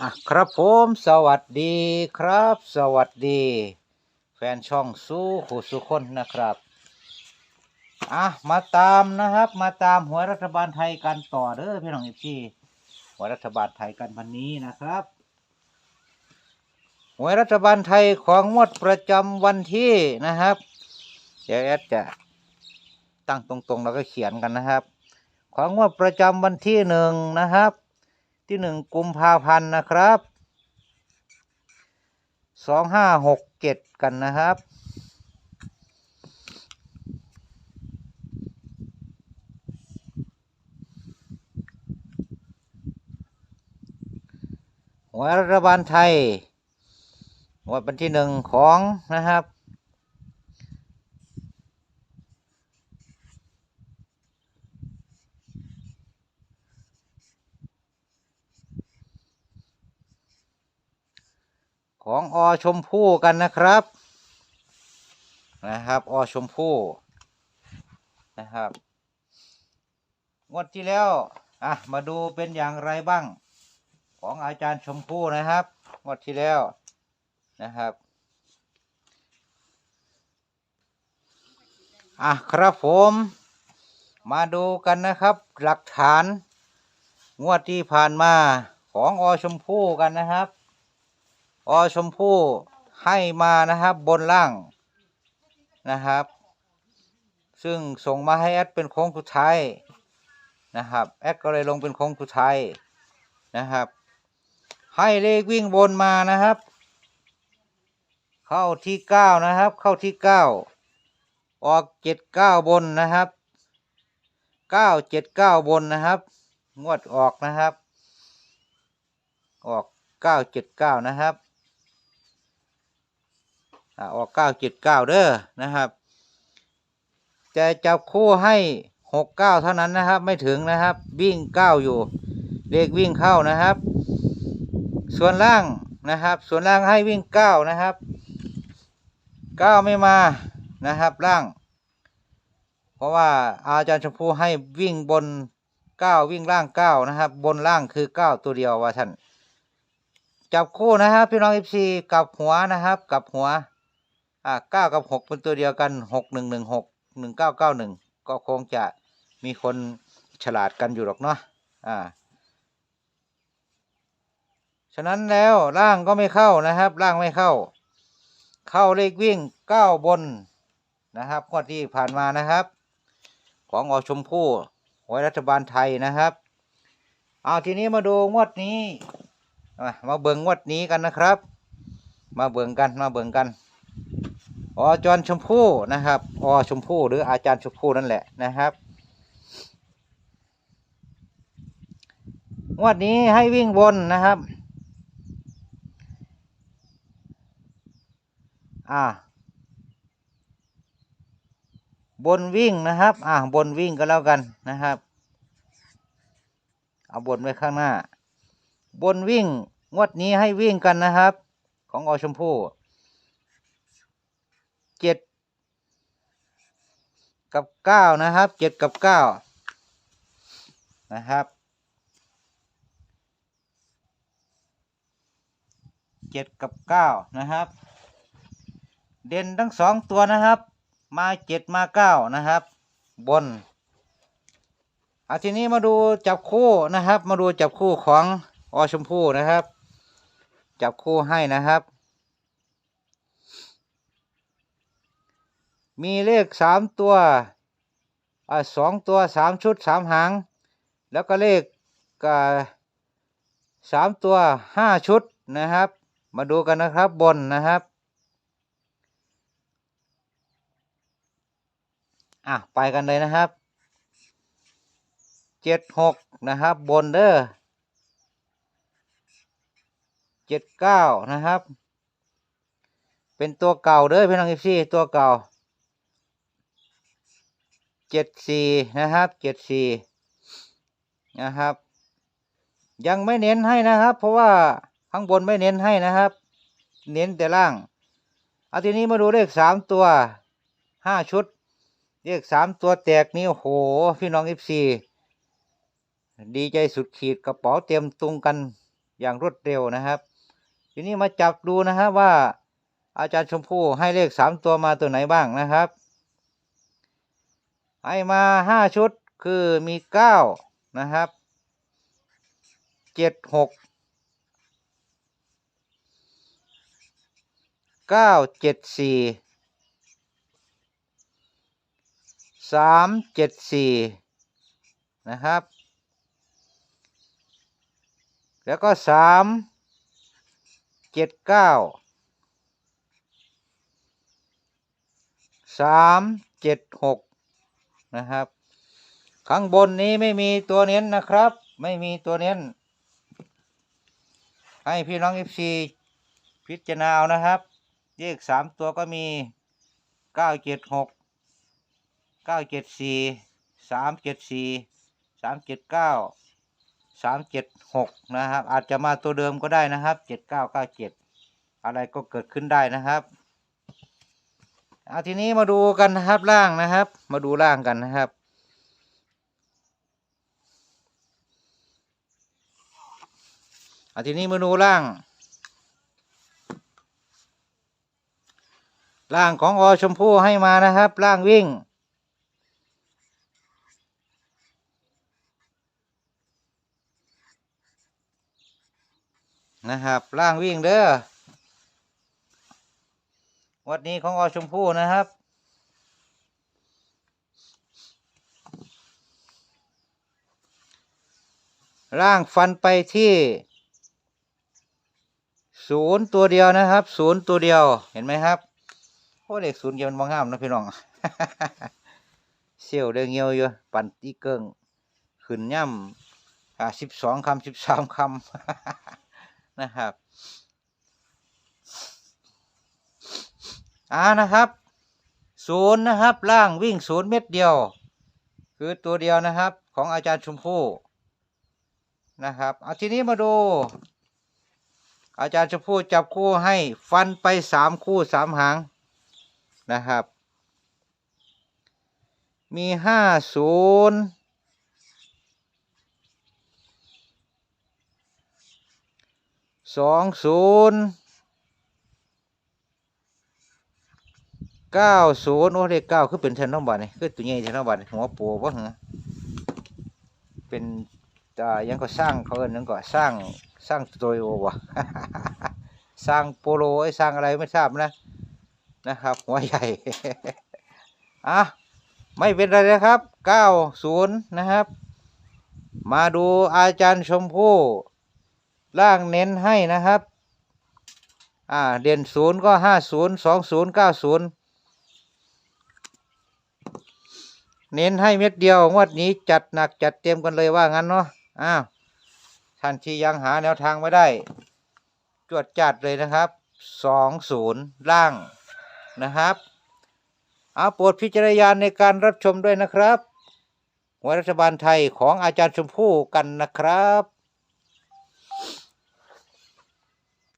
อะครับผมสวัสดีครับ สวัสดี แฟนช่องสู้ขู่สุคนนะครับอะมาตามนะครับ มาตามหัวรัฐบาลไทยกันต่อเด้อพี่น้องเอฟซีหัวรัฐบาลไทยกันวันนี้นะครับหวยรัฐบาลไทยของงวดประจำวันที่นะครับ เดี๋ยวแอดจะตั้งตรงๆแล้วก็เขียนกันนะครับ ของงวดประจำวันที่หนึ่งนะครับ ที่หนึ่งกุมภาพันธ์นะครับสองห้าหกเจ็ดกันนะครับหวยรัฐบาลไทยงวดวันที่หนึ่งของนะครับ ของอชมพู่กันนะครับ นะครับ อชมพู่นะครับ งวดที่แล้วอะมาดูเป็นอย่างไรบ้าง ของอาจารย์ชมพู่นะครับ งวดที่แล้วนะครับอะครับผมมาดูกันนะครับ หลักฐาน งวดที่ผ่านมาของอชมพู่กันนะครับ อชมพู่ให้มานะครับบนล่างนะครับ ซึ่งส่งมาให้แอดเป็นโค้งสุดท้ายนะครับแอดก็เลยลงเป็นโค้งสุดท้ายนะครับ ให้เลขวิ่งบนมานะครับ เข้าที่เก้านะครับ เข้าที่เก้าออกเจ็ดเก้าบนนะครับเก้าเจ็ดเก้าบนนะครับ งวดออกนะครับ ออกเก้าเจ็ดเก้านะครับ ออกเก้าเจ็ดเก้าเด้อนะครับ จะจับคู่ให้หกเก้าเท่านั้นนะครับ ไม่ถึงนะครับ วิ่งเก้าอยู่ เลขวิ่งเข้านะครับ ส่วนล่างนะครับ ส่วนล่างให้วิ่งเก้านะครับเก้าไม่มานะครับล่าง เพราะว่าอาจารย์ชมพูให้วิ่งบนเก้าวิ่งล่างเก้านะครับ บนล่างคือเก้าตัวเดียวว่าท่านจับคู่นะครับพี่น้องเอฟซีกับหัวนะครับกับหัว อ่าเก้ากับหกเป็นตัวเดียวกันหกหนึ่งหนึ่งหกหนึ่งเก้าเก้าหนึ่งก็คงจะมีคนฉลาดกันอยู่หรอกเนาะอ่า ฉะนั้นแล้วล่างก็ไม่เข้านะครับ ล่างไม่เข้า เข้าเลขวิ่งเก้าบนนะครับงวดที่ผ่านมานะครับ ของอชมพู่หวยรัฐบาลไทยนะครับเอาทีนี้มาดูงวดนี้ มาเบิ่งงวดนี้กันนะครับ มาเบิ่งกันมาเบิ่งกัน อจรชมพู่นะครับอชมพู่หรืออาจารย์ชมพู่นั่นแหละนะครับงวดนี้ให้วิ่งบนนะครับ อ่า บนวิ่งนะครับ อ่าบนวิ่งก็แล้วกันนะครับ เอาบนไว้ข้างหน้า บนวิ่งงวดนี้ให้วิ่งกันนะครับ ของอชมพู่ เจ็ดกับเก้านะครับเจ็ดกับเก้านะครับเจ็ดกับเก้านะครับ เด่นทั้งสองตัวนะครับ มาเจ็ดมาเก้านะครับ บนอาทีนี้มาดูจับคู่นะครับ มาดูจับคู่ของอชมพู่นะครับ จับคู่ให้นะครับ มีเลขสามตัวอสองตัวสามชุดสามหาง แล้วก็เลขสามตัวห้าชุดนะครับ มาดูกันนะครับบนนะครับอะไปกันเลยนะครับเจ็ดหกนะครับบนเด้อเจ็ดเก้านะครับ เป็นตัวเก่าเด้อพี่น้องอีซี่ตัวเก่า เจ็ดสี่นะครับเจ็ดสี่นะครับ ยังไม่เน้นให้นะครับ เพราะว่าข้างบนไม่เน้นให้นะครับ เน้นแต่ล่างเอาทีนี้มาดูเลขสามตัวห้าชุด เลขสามตัวแตกนี่โอ้โห พี่น้องเอฟซีดีใจสุดขีดกระเป๋าเตรียมตุงกันอย่างรวดเร็วนะครับ ทีนี้มาจับดูนะครับว่าอาจารย์ชมพู่ให้เลขสามตัวมาตัวไหนบ้างนะครับ ให้มาห้าชุดคือมีเก้านะครับเจ็ดหกเก้าเจ็ดสี่สามเจ็ดสี่นะครับ แล้วก็สามเจ็ดเก้าสามเจ็ดหก นะครับ ข้างบนนี้ไม่มีตัวเน้นนะครับ ไม่มีตัวเน้น ให้พี่น้อง FC พิจารณาเอานะครับเลขสามตัวก็มีเก้าเจ็ดหกเก้าเจ็ดสี่สามเจ็ดสี่สามเจ็ดเก้าสามเจ็ดหกนะครับ อาจจะมาตัวเดิมก็ได้นะครับเจ็ดเก้าเก้าเจ็ดอะไรก็เกิดขึ้นได้นะครับ เอาทีนี้มาดูกันนะครับล่างนะครับ มาดูล่างกันนะครับ เอาทีนี้มาดูล่าง ล่างของอชมพู่ให้มานะครับ ล่างวิ่งนะครับล่างวิ่งเด้อ วันนี้ของอชมพู่นะครับ ร่างฟันไปที่ศูนย์ตัวเดียวนะครับศูนย์ตัวเดียวเห็นไหมครับโอ้เด็กศูนย์เดียวมันมองงามนะพี่น้องเสี่ยวเด้งเงียวอยู่ปั่นตีเกิงขึ้นย่ำอ่าสิบสองคำสิบสามคำนะครับ อ่านะครับศูนย์นะครับล่างวิ่งศูนย์เม็ดเดียว คือตัวเดียวนะครับของอาจารย์ชมพู่นะครับเอาทีนี้มาดู อาจารย์จะพูดจับคู่ให้ฟันไปสามคู่สามหางนะครับ มีห้าศูนย์สองศูนย์ เก้าศูนย์โอ้เลขเก้าคือเป็นเทนน้องบัตนี่คือตัวใหญ่เทนน้องบัตหัวปูวะเหรอเป็นอ่ายังก็สร้างเขาเอิ้นหยังก็สร้างสร้างสตูดิโอวะสร้างโปโลไอ้สร้างอะไรไม่ทราบนะนะครับหัวใหญ่อะไม่เป็นไรนะครับเก้าศูนย์นะครับ มาดูอาจารย์ชมพู่ล่างเน้นให้นะครับ อ่า เด่นศูนย์ก็ห้าศูนย์สองศูนย์เก้าศูนย์ เน้นให้เม็ดเดียวงวดนี้จัดหนักจัดเต็มกันเลยว่างั้นเนาะอ้าวท่านที่ยังหาแนวทางไม่ได้ จวดจัดเลยนะครับสองศูนย์ล่างนะครับเอาโปรดพิจารณาในการรับชมด้วยนะครับหวรัฐบาลไทยของอาจารย์ชมพู่กันนะครับ